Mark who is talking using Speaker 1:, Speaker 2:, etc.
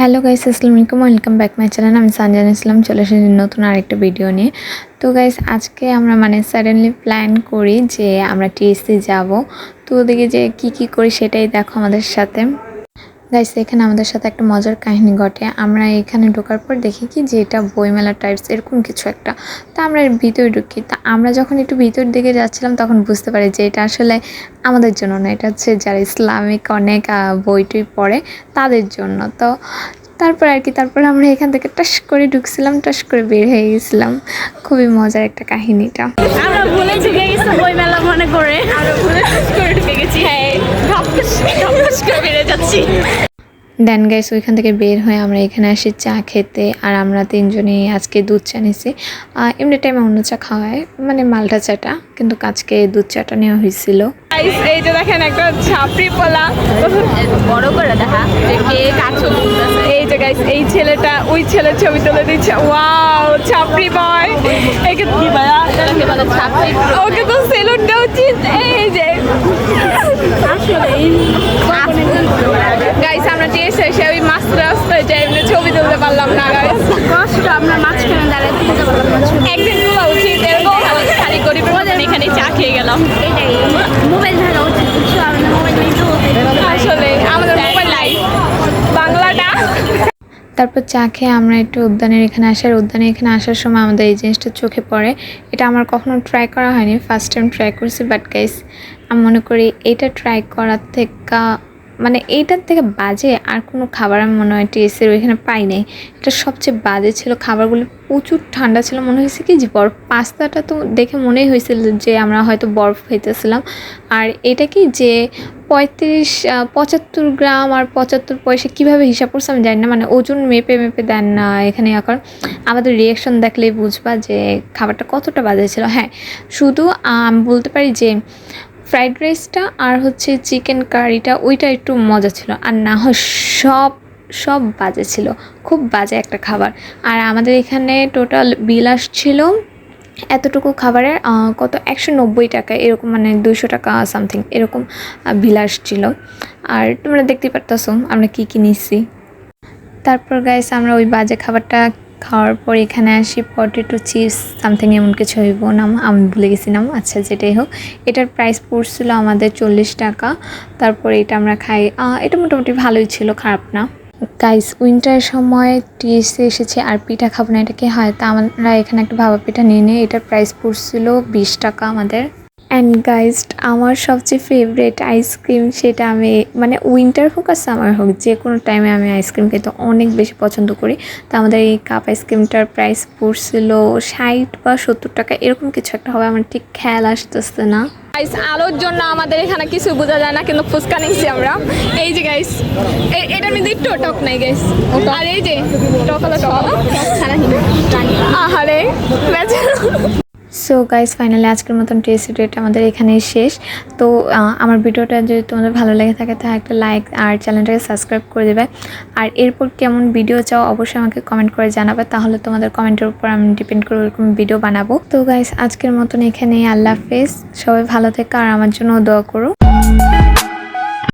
Speaker 1: Hello guys আসসালামু আলাইকুম। Welcome back my channel আমি সানজান ইসলাম। চলে এসেছি নতুন আরেকটা ভিডিও নিয়ে। তো গাইস আজকে আমরা মানে সাডেনলি প্ল্যান করি যে আমরা টিএসসি যাব। তো ওদিকে যে কি কি করি সেটাই দেখো আমাদের সাথে। গাইস এখানে আমাদের সাথে একটা মজার কাহিনী ঘটে। আমরা এখানে ঢোকার পর দেখি কি যে এটা বইমেলা টাইপস এরকম কিছু একটা। তা আমরা ভিতরে ঢুকি। তা আমরা যখন একটু ভিতর দিকে যাচ্ছিলাম তখন বুঝতে পারি যে এটা আসলে আমাদের জন্য না। এটা হচ্ছে যারা ইসলামিক অনেক আহ, বই টই পড়ে তাদের জন্য। তো তারপর আর কি তারপর আমরা এখান থেকে টাস করে ঢুকছিলাম টাস করে বের হয়ে গেছিলাম। খুবই মজার একটা কাহিনীটা।
Speaker 2: আমরা গেছি বই মেলা মনে করে করে ঢুকে গেছি। হ্যাঁ ঢপঢস ঢপঢস করে বেড়ে যাচ্ছি।
Speaker 1: দেন গাইস ওইখান থেকে বের হয়ে আমরা এখানে আসি চা খেতে আর আমরা তিনজনেই আজকে দুধ চা নিছি। এমনি টাইমে অন্য চা খাওয়ায় মানে মালটা চাটা কিন্তু আজকে দুধ চাটা নেওয়া হয়েছিল।
Speaker 2: এই যে দেখেন একটা ছাপড়ি পোলা। বড় করে দেখা যে কে ছেলের ছবি তুলে দিচ্ছে। ওয়াও ছাপড়ি বয় একে কি ওকে তো সেলুট দেওয়া উচিত। এই যে। গাইস আমরা টিএসএ এসে ওই মাছ যাই এমনি ছবি তুলতে পারলাম না গাইস
Speaker 3: কষ্ট আমরা মাঝখানে না
Speaker 2: একদিন তোলা উচিত এরকম খালি গরিবের এখানে চা খেয়ে গেলাম
Speaker 3: এটাই মোবাইল থাকা উচিত বুঝছ আমাদের মোবাইল নেই তো
Speaker 2: আসলে আমাদের মোবাইল লাইফ বাংলাটা
Speaker 1: তারপর চা খেয়ে আমরা একটু উদ্যানের এখানে আসার উদ্যানে এখানে আসার সময় আমাদের এই জিনিসটা চোখে পড়ে। এটা আমার কখনো ট্রাই করা হয়নি ফার্স্ট টাইম ট্রাই করছি বাট গাইস আমি মনে করি এটা ট্রাই করার থেকে মানে এইটার থেকে বাজে আর কোনো খাবার আমি মনে হয় টিএসের ওইখানে পাই নাই। এটা সবচেয়ে বাজে ছিল খাবারগুলো প্রচুর ঠান্ডা ছিল। মনে হয়েছে কি যে বরফ, পাস্তাটা তো দেখে মনেই হয়েছিল যে আমরা হয়তো বরফ খেতেছিলাম আর এটা কি যে পঁয়ত্রিশ পঁচাত্তর গ্রাম আর পঁচাত্তর পয়সা কীভাবে হিসাব করছে আমি জানি না মানে ওজন মেপে মেপে দেন না এখানে এখন আমাদের রিয়াকশন দেখলেই বুঝবা যে খাবারটা কতটা বাজে ছিল। হ্যাঁ শুধু আমি বলতে পারি যে ফ্রাইড রাইসটা আর হচ্ছে চিকেন কারিটা, ওইটা একটু মজা ছিল। আর না হয় সব সব বাজে ছিল। খুব বাজে একটা খাবার। আর আমাদের এখানে টোটাল বিল আসছিল এতটুকু খাবারের কত? একশো নব্বই টাকা, এরকম মানে দুশো টাকা সামথিং এরকম বিল আসছিল। আর তোমরা দেখতে পারতেছো আমরা কী কী নিচ্ছি। তারপর গাইস আমরা ওই বাজে খাবারটা খাওয়ার পর এখানে আসি পটেটো চিপস সামথিং এমন কিছু হইব নাম আমি ভুলে গেছি নাম আচ্ছা যেটাই হোক। এটার প্রাইস পড়ছিল আমাদের চল্লিশ টাকা। তারপর এটা আমরা খাই। এটা মোটামুটি ভালোই ছিল, খারাপ না। গাইস উইন্টার সময় টিএসসি এসেছে, আর পিঠা খাব না, এটা কি হয়? তা আমরা এখানে একটা ভাবা পিঠা নিয়ে নিই। এটার প্রাইস পড়ছিল বিশ টাকা আমাদের। অ্যান্ড গাইজ আমার সবচেয়ে ফেভারেট আইসক্রিম সেটা আমি মানে উইন্টার হোক আর সামার হোক যে কোনো টাইমে আমি আইসক্রিম খেতে অনেক বেশি পছন্দ করি। তো আমাদের এই কাপ আইসক্রিমটার প্রাইস পড়ছিল ষাট বা সত্তর টাকা এরকম কিছু একটা হবে আমার ঠিক খেয়াল আসতেছে না।
Speaker 2: গাইস আলোর জন্য আমাদের এখানে কিছু বোঝা যায় না কিন্তু ফুচকা নিচ্ছি আমরা। এই যে গাইস এটার মধ্যে একটু টক নাই গাইস আর এই যে টক হলো টক। আহারে।
Speaker 1: সো গাইজ ফাইনালি আজকের মতন টেস্ট রেট আমাদের এখানেই শেষ। তো আমার ভিডিওটা যদি তোমাদের ভালো লেগে থাকে, তাহলে একটা লাইক আর চ্যানেলটাকে সাবস্ক্রাইব করে দেবে। আর এরপর কেমন ভিডিও চাও, অবশ্যই আমাকে কমেন্ট করে জানাবে। তাহলে তোমাদের কমেন্টের উপর আমি ডিপেন্ড করে ওরকম ভিডিও বানাবো। তো গাইজ আজকের মতন এখানেই আল্লাহ হাফেজ। সবাই ভালো থেকে আর আমার জন্য দোয়া করো।